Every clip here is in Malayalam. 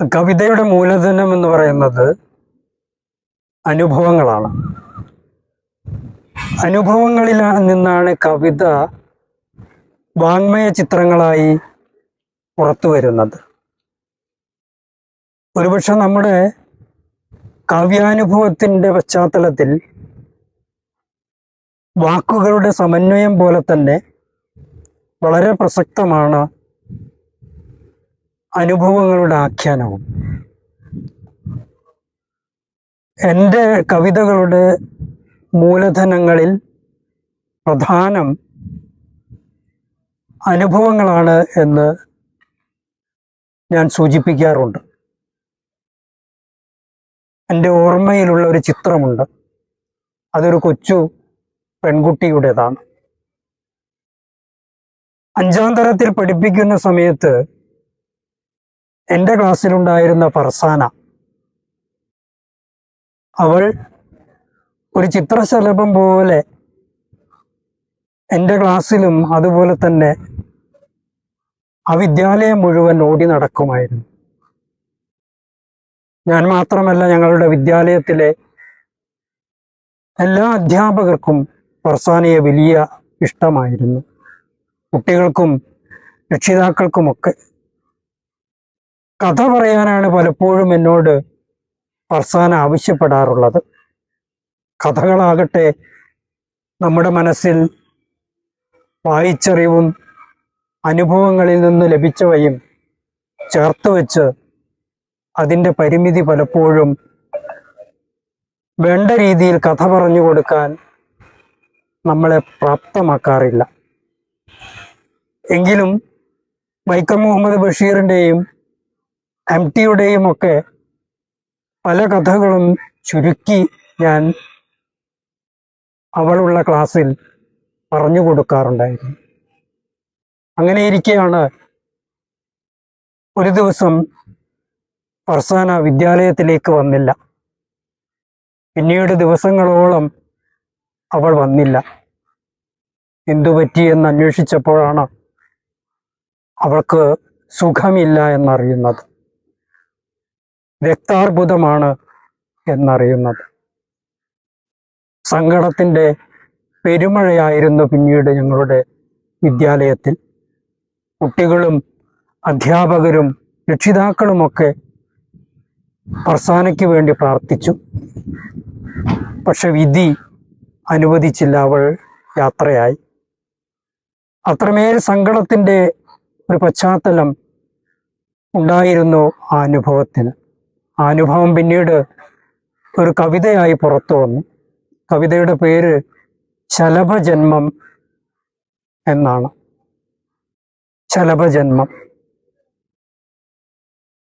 കവിതയുടെ മൂലധനം എന്ന് പറയുന്നത് അനുഭവങ്ങളാണ്. അനുഭവങ്ങളിൽ നിന്നാണ് കവിത വാങ്മയ ചിത്രങ്ങളായി പുറത്തു വരുന്നത്. ഒരുപക്ഷെ നമ്മുടെ കാവ്യാനുഭവത്തിന്റെ പശ്ചാത്തലത്തിൽ വാക്കുകളുടെ സമന്വയം പോലെ തന്നെ വളരെ പ്രസക്തമാണ് അനുഭവങ്ങളുടെ ആഖ്യാനവും. എന്റെ കവിതകളുടെ മൂലധനങ്ങളിൽ പ്രധാനം അനുഭവങ്ങളാണ് എന്ന് ഞാൻ സൂചിപ്പിക്കാറുണ്ട്. എന്റെ ഓർമ്മയിലുള്ള ഒരു ചിത്രമുണ്ട്. അതൊരു കൊച്ചു പെൺകുട്ടിയുടേതാണ്. അഞ്ചാം തരത്തിൽ പഠിപ്പിക്കുന്ന സമയത്ത് എന്റെ ക്ലാസ്സിലുണ്ടായിരുന്ന ഫർസാന. അവൾ ഒരു ചിത്രശലഭം പോലെ എന്റെ ക്ലാസ്സിലും അതുപോലെ തന്നെ ആ വിദ്യാലയം മുഴുവൻ ഓടി നടക്കുമായിരുന്നു. ഞാൻ മാത്രമല്ല ഞങ്ങളുടെ വിദ്യാലയത്തിലെ എല്ലാ അധ്യാപകർക്കും ഫർസാനയെ വലിയ ഇഷ്ടമായിരുന്നു. കുട്ടികൾക്കും രക്ഷിതാക്കൾക്കുമൊക്കെ കഥ പറയാനാണ് പലപ്പോഴും എന്നോട് ഫർസാന ആവശ്യപ്പെടാറുള്ളത്. കഥകളാകട്ടെ നമ്മുടെ മനസ്സിൽ വായിച്ചറിവും അനുഭവങ്ങളിൽ നിന്ന് ലഭിച്ചവയും ചേർത്ത് വെച്ച് അതിന്റെ പരിമിതി പലപ്പോഴും വേണ്ട രീതിയിൽ കഥ പറഞ്ഞു കൊടുക്കാൻ നമ്മളെ പ്രാപ്തമാക്കാറില്ല. എങ്കിലും വൈക്കം മുഹമ്മദ് ബഷീറിന്റെയും എം ടിയുടെയും ഒക്കെ പല കഥകളും ചുരുക്കി ഞാൻ അവളുള്ള ക്ലാസ്സിൽ പറഞ്ഞു കൊടുക്കാറുണ്ടായിരുന്നു. അങ്ങനെ ഇരിക്കെയാണ് ഒരു ദിവസം ഫർസാന വിദ്യാലയത്തിലേക്ക് വന്നില്ല. പിന്നീട് ദിവസങ്ങളോളം അവൾ വന്നില്ല. എന്തു പറ്റിയെന്ന് അന്വേഷിച്ചപ്പോഴാണ് അവൾക്ക് സുഖമില്ല എന്നറിയുന്നത്. രക്താർബുദമാണ് എന്നറിയുന്നത്. സങ്കടത്തിന്റെ പെരുമഴയായിരുന്നു പിന്നീട് ഞങ്ങളുടെ വിദ്യാലയത്തിൽ. കുട്ടികളും അധ്യാപകരും രക്ഷിതാക്കളുമൊക്കെ ഫർസാനയ്ക്ക് വേണ്ടി പ്രാർത്ഥിച്ചു. പക്ഷെ വിധി അനുവദിച്ചില്ല അവൾ യാത്രയായി. അത്രമേൽ സങ്കടത്തിന്റെ ഒരു പശ്ചാത്തലം ഉണ്ടായിരുന്നു ആ അനുഭവത്തിന്. ആ അനുഭവം പിന്നീട് ഒരു കവിതയായി പുറത്തു വന്നു. കവിതയുടെ പേര് ശലഭജന്മം എന്നാണ്. ശലഭജന്മം.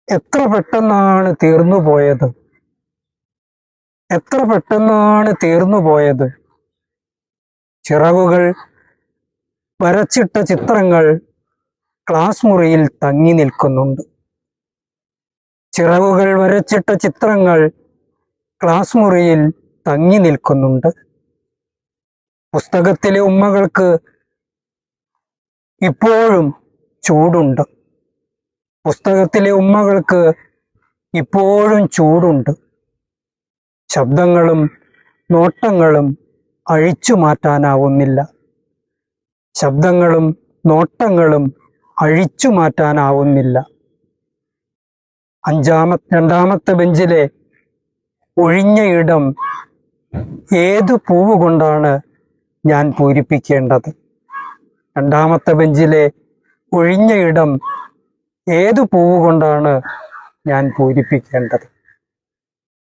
എത്ര പെട്ടെന്നാണ് തീർന്നു പോയത്? എത്ര പെട്ടെന്നാണ് തീർന്നു പോയത്? ചിറകുകൾ വരച്ചിട്ട ചിത്രങ്ങൾ ക്ലാസ് മുറിയിൽ തങ്ങി നിൽക്കുന്നുണ്ട്. ചിറകുകൾ വരച്ചിട്ട ചിത്രങ്ങൾ ക്ലാസ് മുറിയിൽ തങ്ങി നിൽക്കുന്നുണ്ട്. പുസ്തകത്തിലെ ഉമ്മകൾക്ക് ഇപ്പോഴും ചൂടുണ്ട്. പുസ്തകത്തിലെ ഉമ്മകൾക്ക് ഇപ്പോഴും ചൂടുണ്ട്. ശബ്ദങ്ങളും നോട്ടങ്ങളും അഴിച്ചു മാറ്റാനാവുന്നില്ല. ശബ്ദങ്ങളും നോട്ടങ്ങളും അഴിച്ചു മാറ്റാനാവുന്നില്ല. അഞ്ചാമത്തെ രണ്ടാമത്തെ ബെഞ്ചിലെ ഒഴിഞ്ഞ ഇടം ഏതു പൂവ് കൊണ്ടാണ് ഞാൻ പൂരിപ്പിക്കേണ്ടത്? രണ്ടാമത്തെ ബെഞ്ചിലെ ഒഴിഞ്ഞ ഇടം ഏതു പൂവ് കൊണ്ടാണ് ഞാൻ പൂരിപ്പിക്കേണ്ടത്?